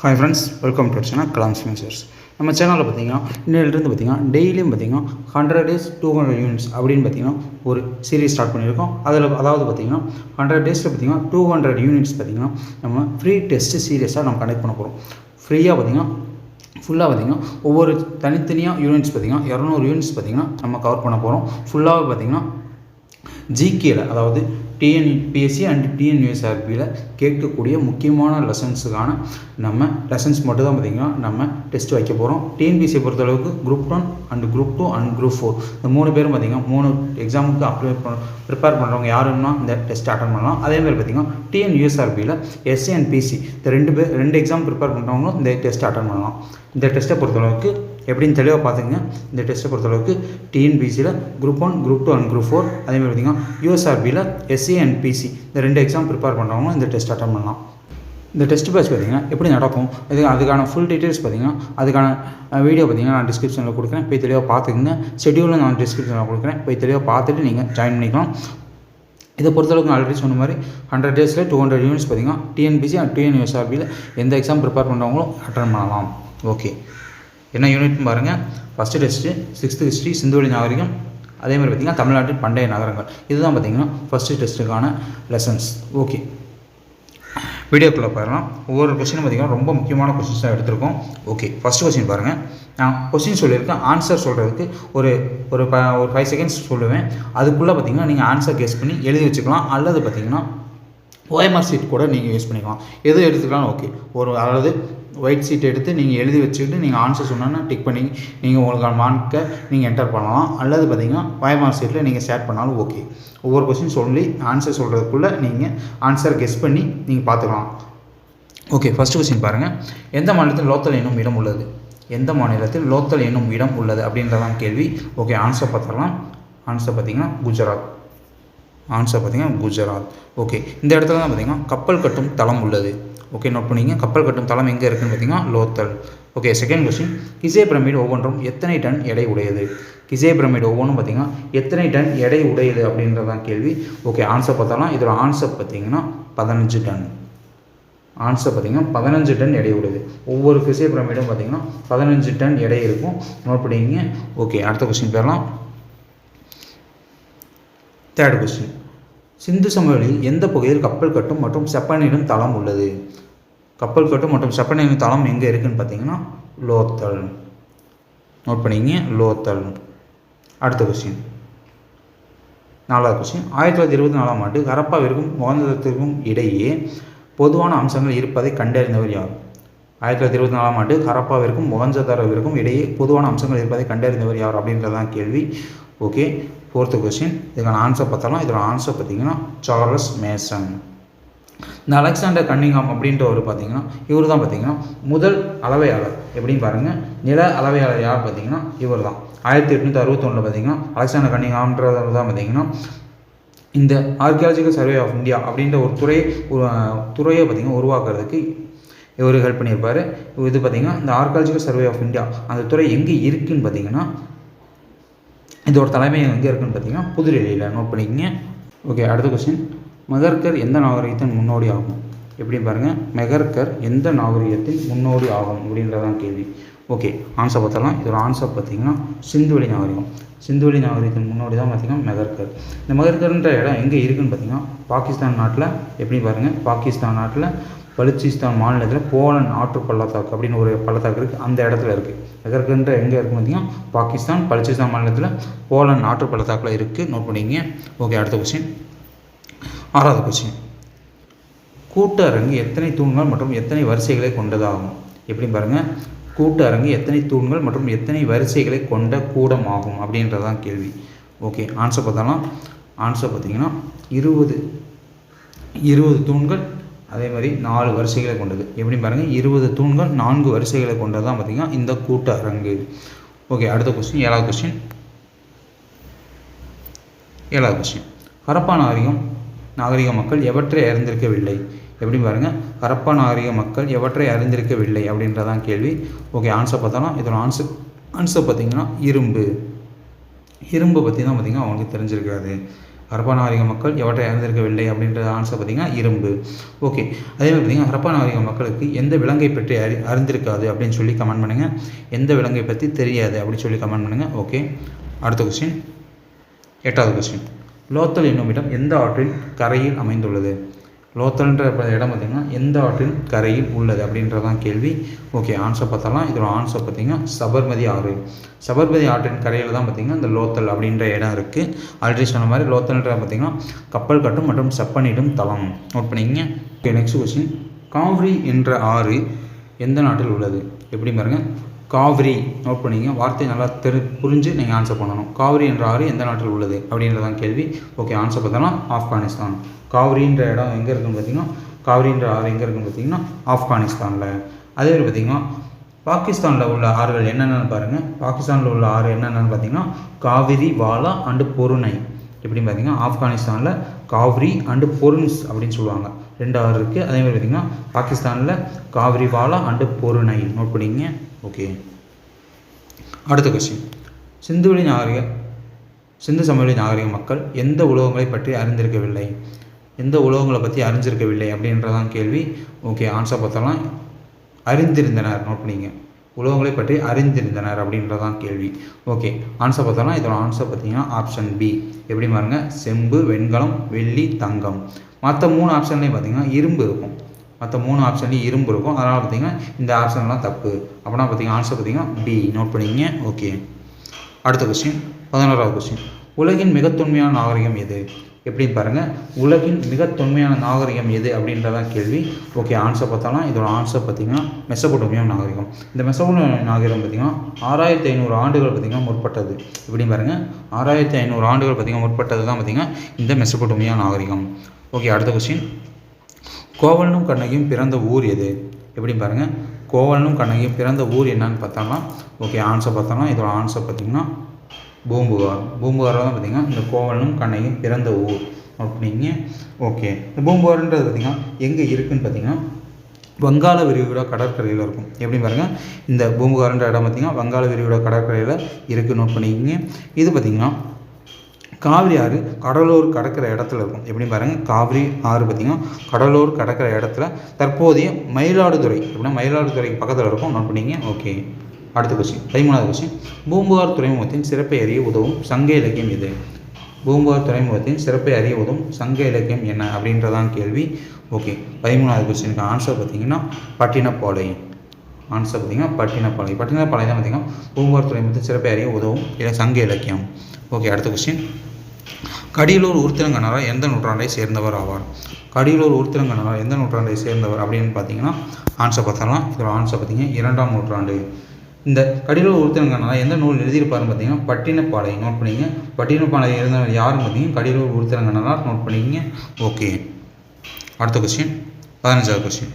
Hi friends welcome to channel Kalam Spencers நம்ம சேனலில் பார்த்தீங்கன்னா இன்னிலிருந்து பார்த்தீங்கன்னா டெய்லியும் பார்த்தீங்கன்னா hundred days two hundred units அப்படின்னு பார்த்தீங்கன்னா ஒரு சீரீஸ் ஸ்டார்ட் பண்ணியிருக்கோம். அதில் அதாவது பார்த்தீங்கன்னா ஹண்ட்ரட் டேஸில் பார்த்தீங்கன்னா டூ ஹண்ட்ரட் யூனிட்ஸ் பார்த்தீங்கன்னா நம்ம ஃப்ரீ டெஸ்ட் சீரியஸாக நம்ம கனெக்ட் பண்ண போகிறோம் ஃப்ரீயாக பார்த்தீங்கன்னா ஃபுல்லாக பார்த்தீங்கன்னா ஒவ்வொரு தனித்தனியாக யூனிட்ஸ் பார்த்தீங்கன்னா இரநூறு யூனிட்ஸ் பார்த்தீங்கன்னா நம்ம கவர் பண்ண போகிறோம் ஃபுல்லாக பார்த்தீங்கன்னா ஜிகேல அதாவது டிஎன்பிஎஸ்சி அண்ட் டிஎன்யூஎஸ்ஆர்பியில் கேட்கக்கூடிய முக்கியமான லெசன்ஸுக்கான நம்ம லெசன்ஸ் மட்டும் தான் பார்த்திங்கன்னா நம்ம டெஸ்ட் வைக்க போகிறோம் டிஎன்பிஎஸ்சியை பொறுத்தளவுக்கு group one and group two and group four இந்த மூணு பேரும் பார்த்திங்கன்னா மூணு எக்ஸாமுக்கு அப்ளை பண்ண ப்ரிப்பேர் பண்ணுறவங்க யாருன்னா இந்த டெஸ்ட் அட்டன் பண்ணலாம். அதே மாதிரி பார்த்திங்கன்னா டிஎன்யூஎஸ்ஆர்பியில் எஸ்சி அண்ட் பிசி இந்த ரெண்டு பேர் ரெண்டு எக்ஸாம் ப்ரிப்பேர் பண்ணுறவங்களும் இந்த டெஸ்ட் அட்டன் பண்ணலாம். இந்த டெஸ்ட்டை பொறுத்தளவுக்கு எப்படின்னு தெளிவாக பார்த்துங்க இந்த டெஸ்ட்டை பொறுத்தளவுக்கு டிஎன்பிசியில் group one group two and group four அதே மாதிரி பார்த்திங்கன்னா யூஎஸ்ஆர்பியில் எஸ்சி அண்ட் பிசி இந்த ரெண்டு எக்ஸாம் ப்ரிப்பேர் பண்ணுறவங்க இந்த டெஸ்ட் அட்டன் பண்ணலாம். இந்த டெஸ்ட் பேட்ச் பார்த்திங்கன்னா எப்படி நடக்கும்? இது அதுக்கான ஃபுல் டீட்டெயில்ஸ் பார்த்திங்கன்னா அதுக்கான வீடியோ பார்த்திங்கன்னா நான் டிஸ்கிரிப்ஷனில் கொடுக்குறேன். போய் தெளிவாக பார்த்துக்குங்க. ஷெடியூலும் நான் டிஸ்கிரிப்ஷனில் கொடுக்குறேன். போய் தெளிவாக பார்த்துட்டு நீங்கள் ஜாயின் பண்ணிக்கலாம். இதை பொறுத்தளவுக்கு ஆல்ரெடி சொன்ன மாதிரி ஹண்ட்ரட் டேஸில் டூ ஹண்ட்ரட் யூனிட்ஸ் பார்த்திங்கன்னா டிஎன்பிசி அண்ட் டிஎன்யூஎஸ்ஆர்பியில் எந்த எக்ஸாம் ப்ரிப்பேர் பண்ணுறவங்களும் அட்டன் பண்ணலாம். ஓகே என்ன யூனிட்னு பாருங்கள் ஃபஸ்ட்டு டெஸ்ட்டு சிக்ஸ்த்து ஹிஸ்ட்ரி சிந்துவெளி நாகரிகம். அதே மாதிரி பார்த்திங்கன்னா தமிழ்நாட்டின் பண்டைய நகரங்கள் இதுதான் பார்த்திங்கன்னா ஃபஸ்ட்டு டெஸ்ட்டுக்கான லெசன்ஸ் ஓகே வீடியோக்குள்ளே பாருங்கள் ஒவ்வொரு கொஸ்டினும் பார்த்திங்கன்னா ரொம்ப முக்கியமான கொஸ்டின்ஸ் தான் எடுத்திருக்கோம். ஓகே ஃபஸ்ட் கொஸ்டின் பாருங்கள் நான் கொஸ்டின் சொல்லியிருக்கேன். ஆன்சர் சொல்கிறதுக்கு ஒரு ஒரு ப ஒரு ஃபைவ் செகண்ட்ஸ் சொல்லுவேன். அதுக்குள்ளே பார்த்திங்கன்னா நீங்கள் ஆன்சர் கெஸ் பண்ணி எழுதி வச்சுக்கலாம். அல்லது பார்த்திங்கன்னா ஓஎம்ஆர் சீட் கூட நீங்கள் யூஸ் பண்ணிக்கலாம். எது எடுத்துக்கலாம் ஓகே ஒரு அதாவது ஒயிட் சீட் எடுத்து நீங்கள் எழுதி வச்சுக்கிட்டு நீங்கள் ஆன்சர் சொன்னோன்னா டிக் பண்ணி நீங்கள் உங்களுக்கான மார்க்கை நீங்கள் என்டர் பண்ணலாம். அல்லது பார்த்தீங்கன்னா ஓஎம்ஆர் சீட்டில் நீங்கள் ஷேர் பண்ணாலும் ஓகே ஒவ்வொரு கொஸ்டின் சொல்லி ஆன்சர் சொல்கிறதுக்குள்ளே நீங்கள் ஆன்சர் கெஸ் பண்ணி நீங்கள் பார்த்துக்கலாம் ஓகே ஃபஸ்ட் கொஸ்டின் பாருங்கள் எந்த மாநிலத்தில் லோத்தல் என்னும் இடம் உள்ளது? எந்த மாநிலத்தில் லோத்தல் என்னும் இடம் உள்ளது? அப்படின்றதான் கேள்வி. ஓகே ஆன்சர் பார்த்துடலாம் ஆன்சர் பார்த்தீங்கன்னா குஜராத். ஆன்சர் பார்த்தீங்கன்னா குஜராத். ஓகே இந்த இடத்துல தான் பார்த்தீங்கன்னா கப்பல் கட்டும் தளம் உள்ளது. ஓகே நோட் பண்ணிங்க. கப்பல் கட்டும் தளம் எங்கே இருக்குன்னு பார்த்தீங்கன்னா Lothal. Okay second question Giza pyramid ஒவ்வொன்றும் எத்தனை டன் எடை உடையது? கிசே பிரமிடு ஒவ்வொன்றும் பார்த்தீங்கன்னா எத்தனை டன் எடை உடையது அப்படின்றதான் கேள்வி. ஓகே ஆன்சர் பார்த்தாலாம். இதோட ஆன்சர் பார்த்தீங்கன்னா பதினஞ்சு டன். ஆன்சர் பார்த்தீங்கன்னா பதினஞ்சு டன் எடை உடையது. ஒவ்வொரு கிசே பிரமிடும் பார்த்தீங்கன்னா பதினஞ்சு டன் எடை இருக்கும். நோட் பண்ணிக்கிங்க ஓகே அடுத்த கொஸ்டின் பேரலாம். தேர்ட் கொஸ்டின் சிந்து சமவெளியில் எந்த பகுதியில் கப்பல் கட்டும் மற்றும் செப்பனிடும் தளம் உள்ளது? கப்பல் கட்டும் மற்றும் செப்பனிடும் தளம் எங்கே இருக்குதுன்னு பார்த்தீங்கன்னா லோத்தல். நோட் பண்ணிங்க லோத்தல். அடுத்த கொஸ்டின் நாலாவது கொஸ்டின் ஆயிரத்தி தொள்ளாயிரத்தி இருபத்தி நாலாம் ஆண்டு கரப்பாவிற்கும் மொகந்தத்திற்கும் இடையே பொதுவான அம்சங்கள் இருப்பதை கண்டறிந்தவர் யார்? ஆயிரத்தி தொள்ளாயிரத்தி இருபத்தி நாலாம் ஆண்டு கரப்பாவிற்கும் மொகஞ்சதாரவிற்கும் இடையே பொதுவான அம்சங்கள் இருப்பதை கண்டறிந்தவர் யார் அப்படின்றதான் கேள்வி. ஓகே ஃபோர்த்து கொஸ்டின் இதுக்கான ஆன்சர் பார்த்தாலும் இதோட ஆன்சர் பார்த்தீங்கன்னா சார்லஸ் மேசன் இந்த அலெக்சாண்டர் கன்னிங்காம் அப்படின்றவர் பார்த்தீங்கன்னா இவர் தான் பார்த்தீங்கன்னா முதல் அளவையாளர். எப்படின்னு பாருங்கள் நில அளவையாளர் யார் பார்த்தீங்கன்னா இவர் தான் ஆயிரத்தி எட்நூற்றி அறுபத்தொன்னில் பார்த்தீங்கன்னா அலெக்சாண்டர் கன்னிங்காம்ன்றவர் தான் பார்த்தீங்கன்னா இந்த ஆர்கியாலஜிக்கல் சர்வே ஆஃப் இந்தியா அப்படின்ற ஒரு துறை துறையை பார்த்திங்கன்னா உருவாக்குறதுக்கு இவர் ஹெல்ப் பண்ணியிருப்பார். இது பார்த்திங்கன்னா இந்த ஆர்கியாலஜிக்கல் சர்வே ஆஃப் இந்தியா அந்த துறை எங்கே இருக்குதுன்னு பார்த்தீங்கன்னா இதோட தலைமை எங்கே இருக்குன்னு பார்த்தீங்கன்னா புதுடெல்லியில். நோட் பண்ணிக்கங்க. ஓகே அடுத்த கொஸ்டின் மெகர்கர் எந்த நாகரிகத்தின் முன்னோடி ஆகும்? எப்படி பாருங்கள் மெகர்கர் எந்த நாகரிகத்தின் முன்னோடி ஆகும் அப்படின்றதான் கேள்வி. ஓகே ஆன்சர் பார்த்தலாம் இதோட ஆன்சர் பார்த்தீங்கன்னா சிந்துவெளி நாகரிகம். சிந்துவெளி நாகரிகத்தின் முன்னோடி தான் பார்த்தீங்கன்னா மெகர்கர். இந்த மெகர்கர்ன்ற இடம் எங்கே இருக்குன்னு பார்த்தீங்கன்னா பாகிஸ்தான் நாட்டில். எப்படி பாருங்கள் பாகிஸ்தான் நாட்டில் பலுச்சிஸ்தான் மாநிலத்தில் போலன் ஆற்று பள்ளத்தாக்கு அப்படின்னு ஒரு பள்ளத்தாக்கு இருக்குது அந்த இடத்துல இருக்குது மெகர்கர்ன்ற எங்கே இருக்குன்னு பார்த்தீங்கன்னா பாகிஸ்தான் பலுச்சிஸ்தான் மாநிலத்தில் போலன் ஆற்று பள்ளத்தாக்கில் இருக்குது நோட் பண்ணிங்க ஓகே அடுத்த கொஸ்டின் ஆறாவது கொஸ்டின் கூட்டரங்கு எத்தனை தூண்கள் மற்றும் எத்தனை வரிசைகளை கொண்டதாகும்? எப்படி பாருங்கள் கூட்டு அரங்கு எத்தனை தூண்கள் மற்றும் எத்தனை வரிசைகளை கொண்ட கூடம் ஆகும் அப்படின்றதான் கேள்வி. ஓகே ஆன்சர் பார்த்தாலும் ஆன்சர் பார்த்தீங்கன்னா இருபது இருபது தூண்கள் அதே மாதிரி நாலு வரிசைகளை கொண்டது. எப்படி பாருங்கள் இருபது தூண்கள் நான்கு வரிசைகளை கொண்டது தான் பார்த்திங்கன்னா இந்த கூட்ட அரங்கு. ஓகே அடுத்த கொஸ்டின் ஏழாவது கொஸ்டின் ஏழாவது கொஸ்டின் ஹரப்பா நாகரிகம் நாகரிக மக்கள் எவற்றை அறிந்திருக்கவில்லை? எப்படி பாருங்கள் ஹரப்பா நாகரிக மக்கள் எவற்றை அறிந்திருக்கவில்லை அப்படின்றதான் கேள்வி. ஓகே ஆன்சர் பார்த்தாலும் இதோட ஆன்சர் ஆன்சர் பார்த்திங்கன்னா இரும்பு. இரும்பை பற்றி தான் பார்த்திங்கன்னா அவங்களுக்கு தெரிஞ்சிருக்காது. ஹரப்பா நாகரிக மக்கள் எவற்றை அறிந்திருக்கவில்லை அப்படின்ற ஆன்சர் பார்த்தீங்கன்னா இரும்பு. ஓகே அதே மாதிரி பார்த்தீங்கன்னா ஹரப்பா நாகரிக மக்களுக்கு எந்த விலங்கை பற்றி அறி அறிந்திருக்காது அப்படின்னு சொல்லி கமெண்ட் பண்ணுங்கள் எந்த விலங்கை பற்றி தெரியாது அப்படின்னு சொல்லி கமெண்ட் பண்ணுங்கள் ஓகே அடுத்த கொஸ்டின் எட்டாவது கொஸ்டின் லோத்தல் என்னும் இடம் எந்த ஆற்றின் கரையில் அமைந்துள்ளது? லோத்தல்ன்ற இடம் பார்த்திங்கன்னா எந்த ஆற்றின் கரையில் உள்ளது அப்படின்றதான் கேள்வி. ஓகே ஆன்சர் பார்த்தாலாம் இதோட ஆன்சர் பார்த்திங்கன்னா சபர்மதி ஆறு. சபர்மதி ஆற்றின் கரையில் தான் பார்த்திங்கன்னா இந்த லோத்தல் அப்படின்ற இடம் இருக்குது ஆல்ரெடி சொன்ன மாதிரி லோத்தல்ன்ற பார்த்திங்கன்னா கப்பல் கட்டும் மற்றும் செப்பனிடும் தளம். நோட் பண்ணிக்கிங்க. ஓகே நெக்ஸ்ட் கொஸ்டின் காவிரி என்ற ஆறு எந்த நாட்டில் உள்ளது? எப்படி பாருங்கள் காவிரி நோட் பண்ணிங்க. வார்த்தை நல்லா தெரி புரிஞ்சு நீங்கள் ஆன்சர் பண்ணணும். காவிரி என்ற ஆறு எந்த நாட்டில் உள்ளது? அப்படின்றதான் கேள்வி. ஓகே ஆன்சர் பார்த்தோன்னா ஆப்கானிஸ்தான். காவிரின்ற இடம் எங்கே இருக்குன்னு பார்த்தீங்கன்னா காவிரின்ற ஆறு எங்கே இருக்குன்னு பார்த்தீங்கன்னா ஆப்கானிஸ்தானில். அதே மாதிரி பார்த்தீங்கன்னா பாகிஸ்தானில் உள்ள ஆறுகள் என்னென்னு பாருங்கள் பாகிஸ்தானில் உள்ள ஆறு என்னென்னு பார்த்தீங்கன்னா காவிரி வாலா அண்டு பொருணை. எப்படின்னு பார்த்தீங்கன்னா ஆப்கானிஸ்தானில் காவிரி அண்டு பொருன்ஸ் அப்படின்னு சொல்லுவாங்க. ரெண்டு ஆறு இருக்குது அதே மாதிரி பார்த்தீங்கன்னா பாகிஸ்தானில் காவிரி வாலா அண்டு பொருணை. நோட் பண்ணிங்க. ஓகே அடுத்த கொஸ்டின் சிந்துவெளி நாகரிக சிந்து சமவெளி நாகரிக மக்கள் எந்த உலகங்களை பற்றி அறிந்திருக்கவில்லை? எந்த உலகங்களை பற்றி அறிஞ்சிருக்கவில்லை அப்படின்றதான் கேள்வி. ஓகே ஆன்சர் பார்த்தலாம் அறிந்திருந்தனர் நோட் பண்ணிங்க. உலகங்களை பற்றி அறிந்திருந்தனர் அப்படின்றதான் கேள்வி. ஓகே ஆன்சர் பார்த்தோம்னா இதோட ஆன்சர் பார்த்தீங்கன்னா ஆப்ஷன் பி எப்படி பாருங்க? செம்பு வெண்கலம் வெள்ளி தங்கம். மற்ற மூணு ஆப்ஷன்லேயும் பார்த்தீங்கன்னா இரும்பு இருக்கும். மற்ற மூணு ஆப்ஷன்லேயும் இரும்பு இருக்கும். அதனால் பார்த்தீங்கன்னா இந்த ஆப்ஷன்லாம் தப்பு. அப்படின்னா பார்த்தீங்கன்னா ஆன்சர் பார்த்தீங்கன்னா பி நோட் பண்ணிங்க ஓகே அடுத்த கொஸ்டின் பதினோராவது கொஸ்டின் உலகின் மிக தொன்மையான நாகரிகம் எது? எப்படின்னு பாருங்கள் உலகின் மிக தொன்மையான நாகரிகம் எது அப்படின்றதான் கேள்வி. ஓகே ஆன்சர் பார்த்தாலும் இதோட ஆன்சர் பார்த்தீங்கன்னா மெசபோட்டோமியம் நாகரிகம். இந்த மெசபோட்டோமியம் நாகரிகம் பார்த்தீங்கன்னா ஆறாயிரத்தி ஐநூறு ஆண்டுகள் பார்த்தீங்கன்னா முற்பட்டது. எப்படின்னு பாருங்கள் ஆறாயிரத்தி ஐநூறு ஆண்டுகள் பார்த்தீங்கன்னா முற்பட்டது தான் பார்த்தீங்கன்னா இந்த மெசபோட்டோமியா நாகரிகம். ஓகே அடுத்த கொஸ்டின் கோவலனும் கண்ணகியும் பிறந்த ஊர் எது? எப்படின்னு பாருங்கள் கோவலனும் கண்ணகியும் பிறந்த ஊர் என்னன்னு பார்த்தோம்னா ஓகே ஆன்சர் பார்த்தோம்னா இதோட ஆன்சர் பார்த்திங்கன்னா பூம்புகார். பூம்புகார் தான் பார்த்தீங்கன்னா இந்த கோவலனும் கண்ணகியும் பிறந்த ஊர். அப்படிங்க ஓகே இந்த பூம்புகார்ன்றது பார்த்திங்கன்னா எங்கே இருக்குதுன்னு பார்த்தீங்கன்னா வங்காள விரிகுடா கடற்கரையில் இருக்கும். எப்படி பாருங்கள் இந்த பூம்புகார்ன்ற இடம் பார்த்தீங்கன்னா வங்காள விரிகுடா கடற்கரையில் இருக்குது நோட் பண்ணிக்கிங்க. இது பார்த்தீங்கன்னா காவிரி ஆறு கடலூர் கடக்கிற இடத்துல இருக்கும். எப்படி பாருங்கள் காவிரி ஆறு பார்த்திங்கன்னா கடலூர் கடக்கிற இடத்துல தற்போதைய மயிலாடுதுறை அப்படின்னா மயிலாடுதுறைக்கு பக்கத்தில் இருக்கும். நோட் பண்ணிங்க ஓகே அடுத்த கொஸ்டின் பதிமூணாவது கொஸ்டின் பூம்புகார் துறைமுகத்தின் சிறப்பை அறிய உதவும் சங்க இலக்கியம் எது? பூம்புகார் துறைமுகத்தின் சிறப்பை அறிய உதவும் சங்க இலக்கியம் என்ன? அப்படின்றதான் கேள்வி. ஓகே பதிமூணாவது கொஸ்டினுக்கு ஆன்சர் பார்த்தீங்கன்னா பட்டினப்பாளையம் ஆன்சர் பார்த்தீங்கன்னா பட்டினப்பாளையம் பட்டினப்பாளையம் தான் பார்த்தீங்கன்னா பூம்புகார் துறைமுகத்தின் சிறப்பை அறிய உதவும் இல்லை சங்க இலக்கியம். ஓகே அடுத்த கொஸ்டின் கடியலூர் உருத்திரங்கனாரா எந்த நூற்றாண்டை சேர்ந்தவர் ஆவார்? கடியலூர் உருத்திரங்கனாரா எந்த நூற்றாண்டை சேர்ந்தவர் அப்படின்னு பார்த்தீங்கன்னா ஆன்சர் பார்த்தலாம் இதோட ஆன்சர் பார்த்தீங்கன்னா இரண்டாம் நூற்றாண்டு. இந்த கடியலூர் உருத்திரங்கனாரா எந்த நூல் எழுதியிருப்பாருன்னு பார்த்தீங்கன்னா பட்டினப்பாளையை நோட் பண்ணிங்க. பட்டினப்பாளையை இருந்தவர் யாருன்னு பார்த்தீங்கன்னா கடியலூர் உருத்திரங்கனாரா நோட் பண்ணிக்கிங்க ஓகே அடுத்த கொஸ்டின் பதினஞ்சாவது கொஸ்டின்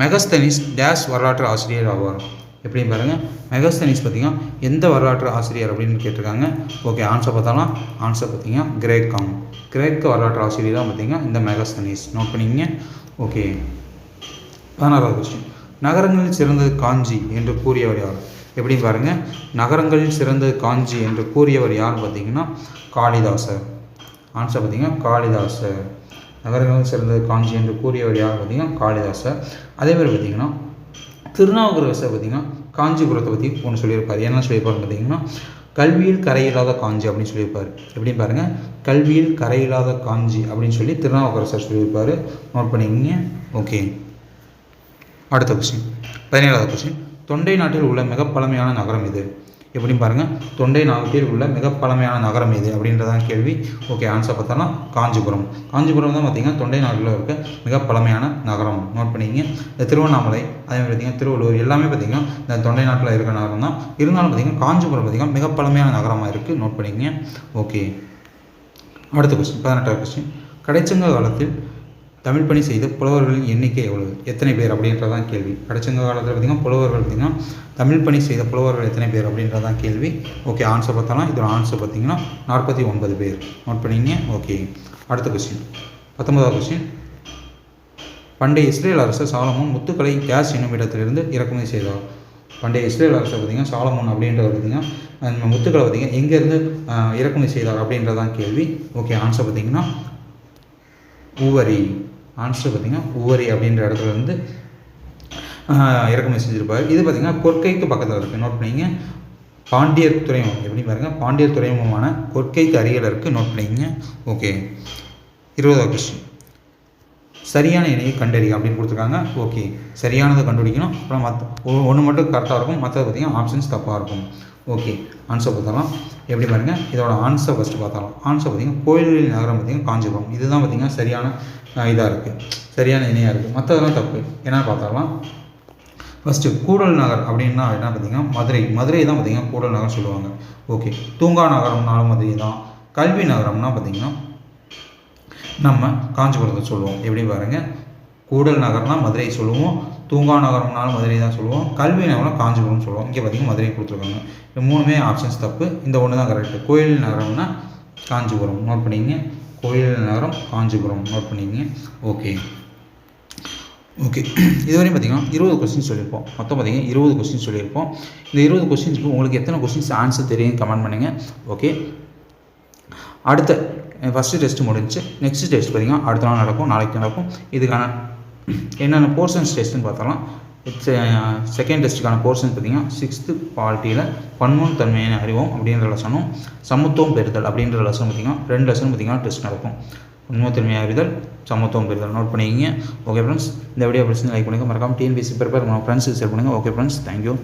மெகஸ்தனிஸ் டேஸ் வரலாற்று ஆசிரியர் ஆவார். எப்படின்னு பாருங்கள் மெகஸ்தனிஸ் பார்த்தீங்கன்னா எந்த வரலாற்று ஆசிரியர் அப்படின்னு கேட்டிருக்காங்க. ஓகே ஆன்சர் பார்த்தாலும். ஆன்சர் பார்த்தீங்கன்னா கிரேக்கம். கிரேக்க வரலாற்று ஆசிரியர் தான் பார்த்தீங்கன்னா இந்த மெகஸ்தனிஸ் நோட் பண்ணிங்க ஓகே பதினாறாவது கொஸ்டின் நகரங்களில் சிறந்தது காஞ்சி என்று கூறியவர் யார்? எப்படின்னு பாருங்கள் நகரங்களில் சிறந்தது காஞ்சி என்று கூறியவர் யார் பார்த்தீங்கன்னா காளிதாசர். ஆன்சர் பார்த்தீங்கன்னா காளிதாசர். நகரங்களில் சிறந்தது காஞ்சி என்று கூறியவர் யார் பார்த்தீங்கன்னா காளிதாசர். அதே மாதிரி பார்த்தீங்கன்னா திருநாவுக்கரசர் பார்த்தீங்கன்னா காஞ்சிபுரத்தை பற்றி ஒன்று சொல்லியிருப்பார். என்ன சொல்லியிருப்பார் பார்த்தீங்கன்னா கல்வியில் கரையில்லாத காஞ்சி அப்படின்னு சொல்லியிருப்பார். எப்படின்னு பாருங்கள் கல்வியில் கரையில்லாத காஞ்சி அப்படின்னு சொல்லி திருநாவுக்கரசர் சொல்லியிருப்பார். நோட் பண்ணிக்கிங்க. ஓகே அடுத்த கொஸ்டின் பதினேழாவது கொஸ்டின் தொண்டை நாட்டில் உள்ள மிக பழமையான நகரம் இது எப்படின்னு பாருங்கள் தொண்டை நாட்டில் உள்ள மிக பழமையான நகரம் எது? அப்படின்றதான் கேள்வி. ஓகே ஆன்சர் பார்த்தோன்னா காஞ்சிபுரம். காஞ்சிபுரம் தான் பார்த்தீங்கன்னா தொண்டை நாட்டில் இருக்க மிக பழமையான நகரம். நோட் பண்ணிங்க இந்த திருவண்ணாமலை அதே மாதிரி பார்த்தீங்கன்னா திருவள்ளூர் எல்லாமே பார்த்தீங்கன்னா இந்த தொண்டை நாட்டில் இருக்க நகரம் தான். இருந்தாலும் பார்த்தீங்கன்னா காஞ்சிபுரம் பார்த்தீங்கன்னா மிக பழமையான நகரமாக இருக்குது நோட் பண்ணிங்க ஓகே அடுத்த கொஸ்டின் பதினெட்டாவது கொஸ்டின் கடைச்சங்க காலத்தில் தமிழ் பணி செய்த புலவர்களின் எண்ணிக்கை எவ்வளவு? எத்தனை பேர் அப்படின்றதான் கேள்வி. கடைச்சங்க காலத்தில் பார்த்திங்கன்னா புலவர்கள் பார்த்திங்கன்னா தமிழ் பணி செய்த புலவர்கள் எத்தனை பேர் அப்படின்றதான் கேள்வி. ஓகே ஆன்சர் பார்த்தாலும். இதோட ஆன்சர் பார்த்திங்கன்னா நாற்பத்தி ஒன்பது பேர். நோட் பண்ணிங்க. ஓகே அடுத்த கொஸ்டின் பத்தொன்பதாவது கொஸ்டின் பண்டைய இஸ்ரேல் அரசர் சாலமோன் முத்துக்களை கேஸ் என்னும் இடத்திலிருந்து இறக்குமதி செய்தார். பண்டைய இஸ்ரேல் அரசர் பார்த்தீங்கன்னா சாலமோன் அப்படின்றவர் பார்த்தீங்கன்னா முத்துக்களை பார்த்தீங்கன்னா எங்கேருந்து இறக்குமதி செய்தார் அப்படின்றதான் கேள்வி. ஓகே ஆன்சர் பார்த்தீங்கன்னா உவரி ஆன்சர் பார்த்தீங்கன்னா உவரி அப்படின்ற இடத்துல வந்து இறக்குமதி செஞ்சுருப்பார். இது பார்த்தீங்கன்னா கொற்கைக்கு பக்கத்தில் இருக்குது நோட் பண்ணிங்க. பாண்டியர் துறைமுகம். எப்படி பாருங்கள் பாண்டியர் துறைமுகமான கொற்கைக்கு அருகில் இருக்குது நோட் பண்ணிக்கோங்க ஓகே இருபதாவது கொஸ்டின் சரியான இணையை கண்டறி அப்படின்னு கொடுத்துருக்காங்க. ஓகே சரியானதை கண்டுபிடிக்கணும். அப்புறம் மற்ற ஒன்று மட்டும் கரெக்டாக இருக்கும். மற்றது பார்த்தீங்கன்னா ஆப்ஷன்ஸ் தப்பாக இருக்கும். ஓகே ஆன்சர் பார்த்தாலும் எப்படி பாருங்கள் இதோட ஆன்சர் ஃபஸ்ட்டு பார்த்தாலும் ஆன்சர் பார்த்தீங்கன்னா கோயில்களின் நகரம் பார்த்தீங்கன்னா காஞ்சிபுரம். இதுதான் பார்த்திங்கன்னா சரியான இதாக இருக்குது சரியான இணையாக இருக்குது மற்றதெல்லாம் தப்பு. என்ன பார்த்தாலாம் ஃபஸ்ட்டு கூடல் நகர் அப்படின்னா என்ன பார்த்தீங்கன்னா மதுரை. மதுரை தான் பார்த்திங்கன்னா கூடல் நகர் சொல்லுவாங்க. ஓகே தூங்கா நகரம்னாலும் மதுரை தான். கல்வி நகரம்னா பார்த்திங்கன்னா நம்ம காஞ்சிபுரத்தை சொல்லுவோம். எப்படி பாருங்கள் கூடல் நகர்னால் மதுரை சொல்லுவோம். தூங்கா நகரம்னாலும் மதுரை தான் சொல்லுவோம். கல்வி நகரம் காஞ்சிபுரம்னு சொல்லுவோம். இங்கே பார்த்தீங்கன்னா மதுரை கொடுத்துருக்காங்க. இந்த மூணுமே ஆப்ஷன்ஸ் தப்பு. இந்த ஒன்று தான் கரெக்டு கோயில் நகரம்னா காஞ்சிபுரம். நோட் பண்ணிங்க கோயில் நகரம் காஞ்சிபுரம். நோட் பண்ணிங்க ஓகே ஓகே இதுவரையும் பார்த்தீங்கன்னா இருபது கொஸ்டின் சொல்லியிருப்போம். மொத்தம் பார்த்தீங்கன்னா இருபது கொஸ்டின் சொல்லியிருப்போம். இந்த இருபது கொஸ்டின்ஸ்க்கு உங்களுக்கு எத்தனை கொஸ்டின்ஸ் ஆன்சர் தெரியும் கமெண்ட் பண்ணுங்கள் ஓகே அடுத்த ஃபஸ்ட்டு டெஸ்ட் முடிஞ்சு நெக்ஸ்ட் டெஸ்ட் பார்த்தீங்கன்னா அடுத்த நாள் நடக்கும் நாளைக்கு நடக்கும். இதுக்கான என்னென்ன போர்ஷன்ஸ் டெஸ்ட்டுன்னு பார்த்தோம்னா செகண்ட் டெஸ்ட்டுக்கான போர்ஷன் பார்த்தீங்கன்னா சிக்ஸ்த்து பால்ட்டியில் பன்முன் தன்மையான அறிவோம் அப்படின்ற லெசனும் சமத்துவம் பெறுதல் அப்படின்ற லெசன் பார்த்தீங்கன்னா ரெண்டு லெசன் பார்த்தீங்கன்னா டெஸ்ட் நடக்கும். உண்மைத்தன்மையாக அறிதல் சமத்துவம் பெறுதல். நோட் பண்ணிக்கிங்க. ஓகே ஃப்ரெண்ட்ஸ் இந்த வீடியோ பிரச்சனை லைக் பண்ணுங்கள் மறக்காம டிஎன்பிசி ப்ரிப்பேர் பண்ணுவோம் ஃப்ரெண்ட்ஸுக்கு ஷேர் பண்ணுங்கள் ஓகே ஃப்ரெண்ட்ஸ் தேங்க்யூ